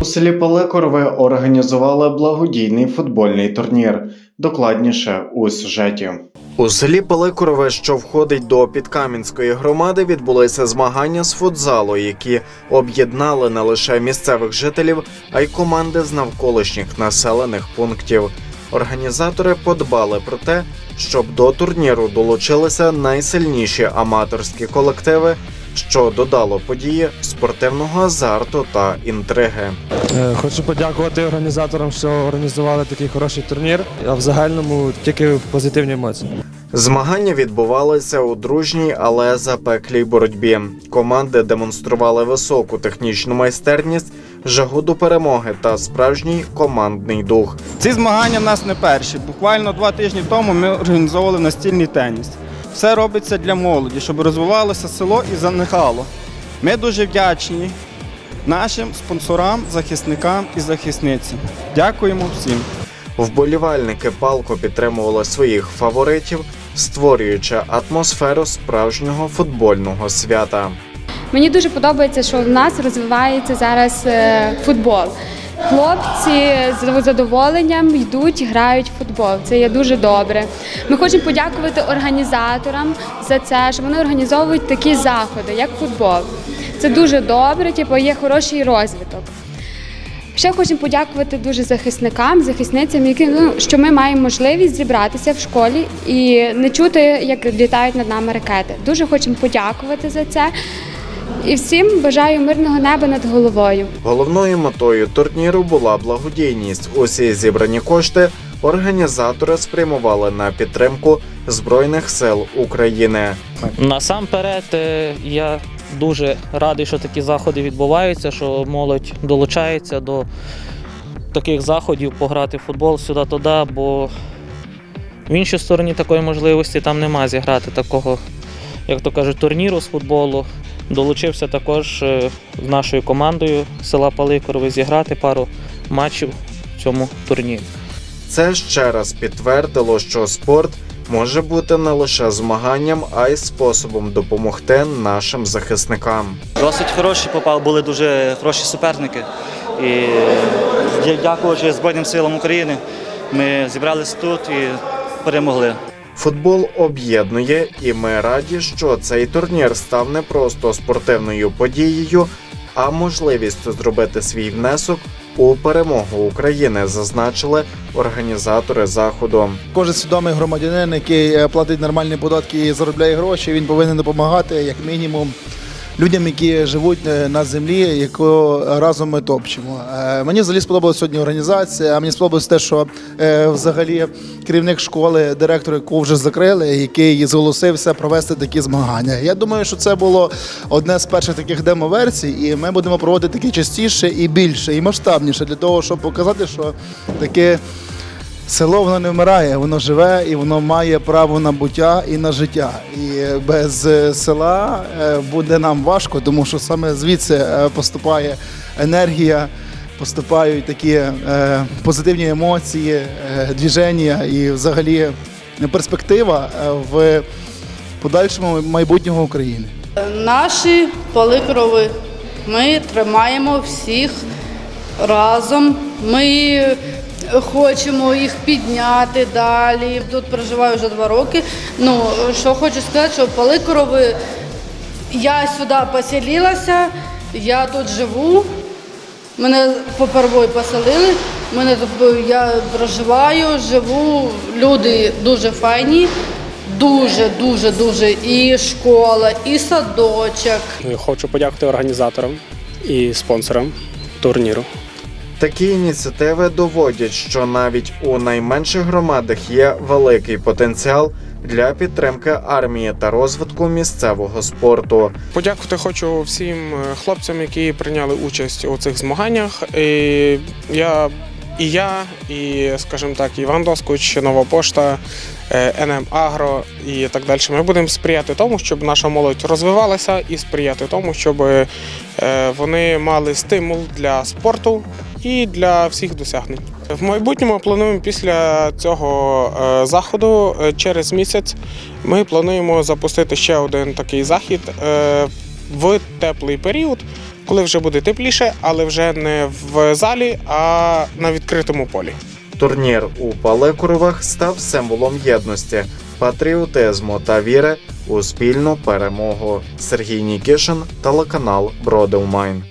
У селі Палекорове організували благодійний футбольний турнір. Докладніше у сюжеті. У селі Палекорове, що входить до Підкам'янської громади, відбулися змагання з футзалу, які об'єднали не лише місцевих жителів, а й команди з навколишніх населених пунктів. Організатори подбали про те, щоб до турніру долучилися найсильніші аматорські колективи, що додало події спортивного азарту та інтриги. Е, Хочу подякувати організаторам, що організували такий хороший турнір. А в загальному тільки позитивні емоції. Змагання відбувалися у дружній, але запеклій боротьбі. Команди демонстрували високу технічну майстерність, жагу до перемоги та справжній командний дух. Ці змагання в нас не перші. Буквально два тижні тому ми організовували настільний теніс. Все робиться для молоді, щоб розвивалося село і заникало. Ми дуже вдячні нашим спонсорам, захисникам і захисницям. Дякуємо всім. Вболівальники палко підтримували своїх фаворитів, створюючи атмосферу справжнього футбольного свята. Мені дуже подобається, що в нас розвивається зараз е, футбол. Хлопці з задоволенням йдуть, грають в футбол. Це є дуже добре. Ми хочемо подякувати організаторам за це, що вони організовують такі заходи, як футбол. Це дуже добре, типу, є хороший розвиток. Ще хочемо подякувати дуже захисникам, захисницям, які ну, що ми маємо можливість зібратися в школі і не чути, як літають над нами ракети. Дуже хочемо подякувати за це. І всім бажаю мирного неба над головою. Головною метою турніру була благодійність. Усі зібрані кошти організатори спрямували на підтримку Збройних сил України. Насамперед, е, я дуже радий, що такі заходи відбуваються, що молодь долучається до таких заходів, пограти в футбол сюди-туди, бо в іншій стороні такої можливості там нема зіграти такого, як то кажуть, турніру з футболу. Долучився також е, з нашою командою села Паликорове зіграти пару матчів в цьому турнірі. Це ще раз підтвердило, що спорт може бути не лише змаганням, а й способом допомогти нашим захисникам. Досить хороші попали, були дуже хороші суперники. І дякуючи Збройним силам України, ми зібралися тут і перемогли. Футбол об'єднує, і ми раді, що цей турнір став не просто спортивною подією, а можливістю зробити свій внесок у перемогу України, зазначили організатори заходу. Кожен свідомий громадянин, який е, платить нормальні податки і заробляє гроші, він повинен допомагати як мінімум людям, які живуть е, на землі, яку разом ми топчемо. Е, Мені взагалі сподобалася сьогодні організація. а Мені сподобалось те, що е, взагалі керівник школи, директор, яку вже закрили, який зголосився провести такі змагання. Я думаю, що це було одне з перших таких демо-версій, і ми будемо проводити такі частіше і більше, і масштабніше для того, щоб показати, що таке. Село воно не вмирає, воно живе і воно має право на буття і на життя. І без е, села е, буде нам важко, тому що саме звідси е, поступає енергія, поступають такі е, позитивні емоції, е, движення і взагалі перспектива е, в подальшому майбутнього України. Наші поликрови. Ми тримаємо всіх разом. Ми хочемо їх підняти далі. Тут проживаю вже два роки. Ну, що хочу сказати, що поликрови, я сюди поселилася, я тут живу. Мене попервой поселили. Мене тут я проживаю, живу. Люди дуже файні, дуже, дуже, дуже. І школа, і садочок. Хочу подякувати організаторам і спонсорам турніру. Такі ініціативи доводять, що навіть у найменших громадах є великий потенціал для підтримки армії та розвитку місцевого спорту. Подякувати хочу всім е, хлопцям, які прийняли участь у цих змаганнях. І я, і я, і, скажімо так, Іван Доскоч, Нова Пошта, е, НМ Агро і так далі. Ми будемо сприяти тому, щоб наша молодь розвивалася, і сприяти тому, щоб е, вони мали стимул для спорту і для всіх досягнень. В майбутньому плануємо після цього е, заходу е, через місяць. Ми плануємо запустити ще один такий захід е, в теплий період, коли вже буде тепліше, але вже не в залі, а на відкритому полі. Турнір у Палекуровах став символом єдності, патріотизму та віри у спільну перемогу. Сергій Нікішин, телеканал Бродилмайн.